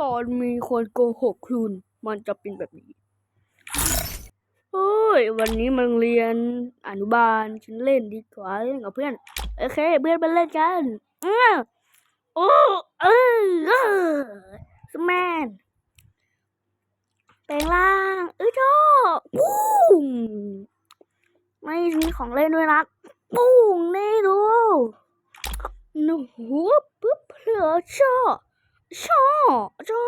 ตอนมีคนโกหกคุณมันจะเป็นแบบนี้เฮ้ยวันนี้มันเรียนอนุบาลฉันเล่นดีกว่าเล่นกับเพื่อนโอเค เพื่อนไปเล่นกันอ้าโอ้เออเออสแมนแปลงร่างเอ้ยชอบปุ้งไม่มีของเล่นด้วยนะปุ้งนี่ดูหนูปุ๊บเผื่อชอบ ชอบชอ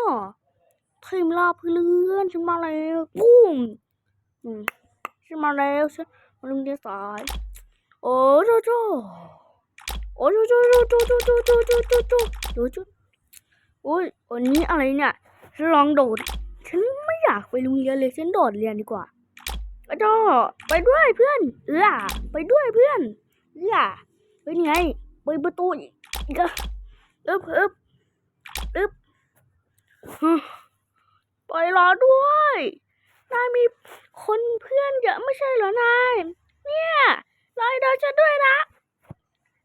ทีมลาเพื่อนฉันมาแล้วปุ้มฉันมาแล้วฉันมาลงเดียสายโอ้โจโจโอ้โจโจโจโจโจโจโจโจโจโจโจโอ้ยวันนี้อะไรเนี่ยฉันลองโดด ฉันไม่อยากไปโรงเรียนเลยฉันโดดเรียนดีกว่าโอ้โจไปด้วยเพื่อน เออไปด้วยเพื่อนเออเป็นไงไปประตูอีกอึบอึบ อึบฮึไปรอด้วย นายมีคนเพื่อนเยอะไม่ใช่เหรอนาย เนี่ยรอเดี๋ยวฉันด้วยนะ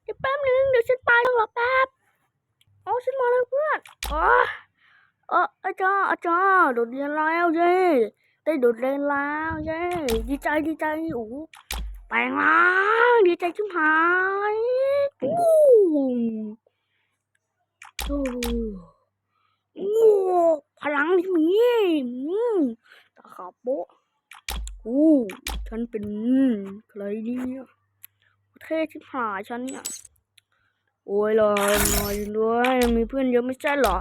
เดี๋ยวแป๊บนึง เดี๋ยวฉันไปรอแป๊บโอ๋อฉันมาแล้วเพื่อนอ๋อเอออาจารย์อาจารย์โดดเรียนแล้วเย้ได้โดดเรียนแล้วเย้ดีใจดีใจโอ้โหแปลงร่างดีใจชิบหายปุ้มโอ้โอ้ พลังที่มีอืมตาขาโป๊อู้ฉันเป็นใครเนี่ยเท่ชิบหายฉันเนี่ย โอ้ยรอหน่อยด้วยมีเพื่อนเยอะไม่ใช่หรอ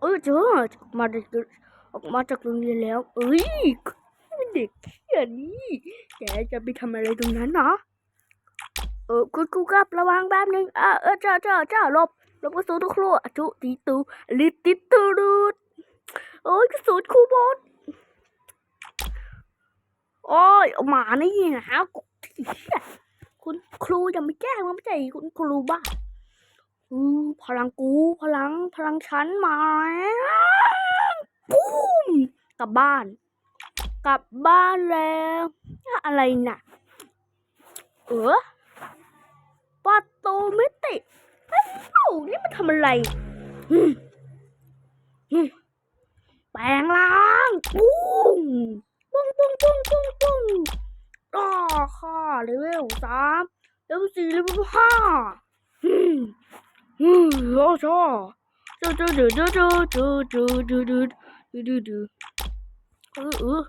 เออเจอมาจากออกมาจากโรงเรียนแล้ว เอ้ยเด็กเขี้ยนี่แกจะไปทำอะไรตรงนั้นเนาะเออคุณครูครับระวังแป๊บนึงอ่าเออเจ้าเจ้าเจ้าหลบหลบกระสุนทุกครัวจุตีตูลิติตูดูด โอ้ยกระสุนครูบอสโอ้ยหมานี่นะฮะคุณครูจะไม่แจ้งว่าไม่ใช่คุณครูบ้าอือพลังกูพลังพลังฉันมาปุ้มกลับบ้าน กลับบ้านแล้วอะไรน่ะ เออประตูไม่ติดเอ้านี่มันทำอะไรอืมอืม แปลงร่างปุ้งปุ้งปุ้งปุ้งปุ้งปุ้งต่อค่ะเลเวลสามเลเวลสี่เลเวลห้าอืมอืมโอ้ชอดูดูดูดูดูดูดูดูดูดูดูดูเออเออ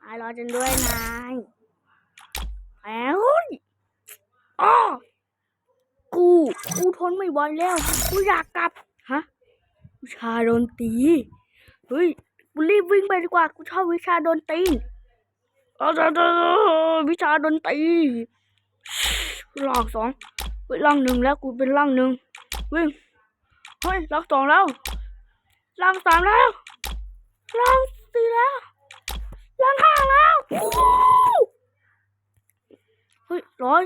ไอ้รอจนด้วยนายแอ้วอ้อกู กูทนไม่ไหวแล้ว กูอยากกลับ วิชาโดนตี เฮ้ย กูรีบวิ่งไปดีกว่า กูชอบวิชาโดนตีเอาวิชาโดนตีลองสองเฮ้ยลองหนึ่งแล้วกูเป็นลองหนึ่งวิ่ง เฮ้ยลองสองแล้วลองสามแล้วลองสี่แล้วลองห้าแล้วเฮ้ยร้อย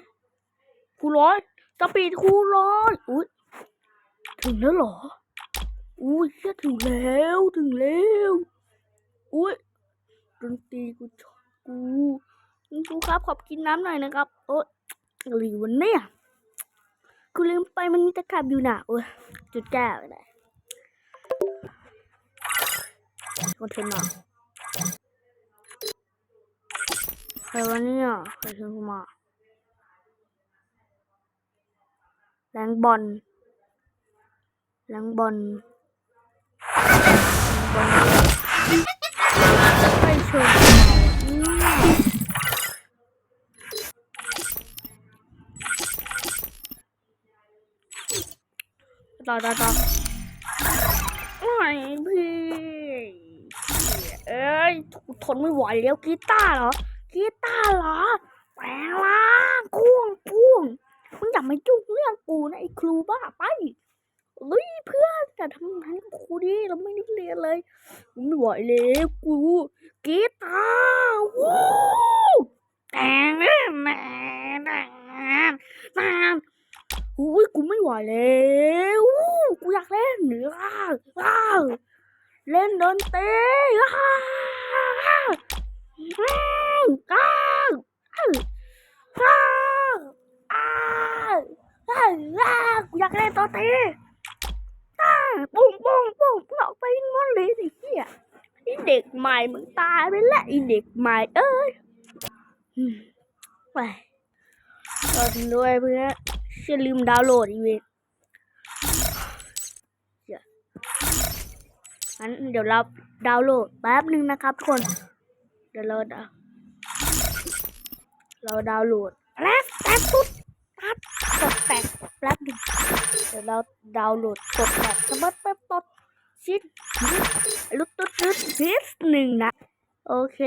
กูร้อยสปีดกูร้อยอุ้ยถึงแล้วเหรอ อุ้ยเชี่ถึงแล้วถึงแล้วอุ้ยดนตรีกูชอบกูคุณครูครับขอบกินน้ำหน่อยนะครับโอ๊ยอะไรวะเนี่ยกูลืมไปมันมีตะกร้าอยู่หน่ะโอ้ยจุดแก้วเลยคนเทนมาใครวะเนี่ยใครเชิญกูมาแรงบอลแรงบอล ไม่ชนต่อต่อต่อไม่พี่เอ้ยทนไม่ไหวแล้วกีตาร์เหรอกีตาร์เหรอแปลงร่างพ่วงพ่วงมึงอย่ามาจุกเรื่องกูนะไอ้ครูบ้าไปเฮ้ยเพื่อนแต่ทำนั้นกับครูดิเราไม่ได้เรียนเลย ไม่ไหวแล้วกูกีตาร์วู้แต่งแม่แม่แม่แม่อุ้ยกูไม่ไหวแล้วกูอยากเล่นเนื้อเล่นดนตรีอ้าวอ้าวอ้าวอ้าวอ้าวอ้าวอ้าวกูอยากเล่นดนตรีปุ้ง ปุ้งปุ้งอกไปงอนเลยสิเฮียไอเด็กใหม่มึงตายไปแล้วไอเด็กใหม่เอ้ยไปรอถึงด้วยเพื่อนอย่าลืมดาวน์โหลดอีเวนต์เดี๋ยวงั้นเดี๋ยวเราดาวน์โหลดแป๊บหนึ่งนะครับทุกคน เดี๋ยวเราดาวเราดาวน์โหลดแป๊บแป๊บปุ๊บแป๊บกดแปดแป๊บหนึ่งเดี๋ยวเราดาวน์โหลดกดแปดสมัตด ชิดลุดตุ๊ดตุ๊ดพิสหนึ่งนะ โอเค